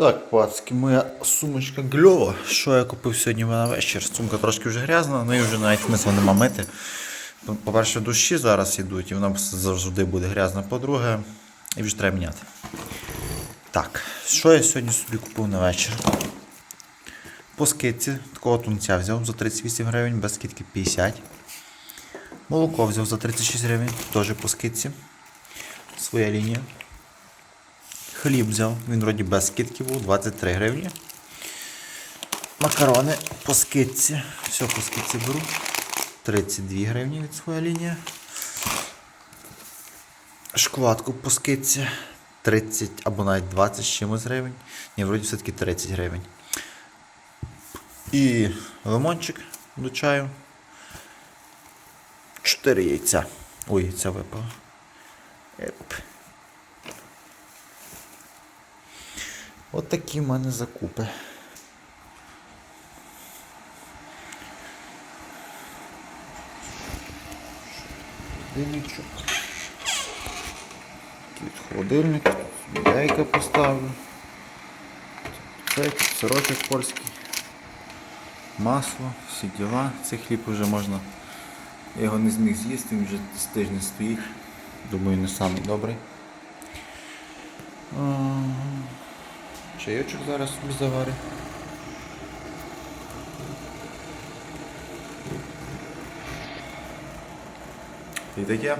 Так, пацки, моя сумочка гльова. Що я купив сьогодні на вечір? Сумка трошки вже грязна, ну і вже навіть смисла нема мити. По- По-перше, дощі зараз йдуть, і вона завжди буде грязна. По-друге, і вже треба міняти. Так, що я сьогодні собі купив на вечір? По скидці такого тунця взяв за 38 гривень, без скидки 50. Молоко взяв за 36 гривень, теж по скидці. Своя лінія. Хліб взяв, він вроді без скидки був, 23 гривні. Макарони по скидці. Все по скидці беру. 32 гривні від своя лінія. Шоколадку по скидці 30 або навіть 20 з чимось гривень. Ні, вроді все-таки 30 гривень. І лимончик до чаю. 4 яйця. Ой, яйця випало. От такі в мене закупи. Холодильничок. Тут холодильник, яйка поставлю. Це сирочок польський. Масло, всі діла. Цей хліб вже можна. Я його не зміг з'їсти, він вже з тижня стоїть. Думаю, не самий добрий. Чайочок зараз собі заварю. І таке.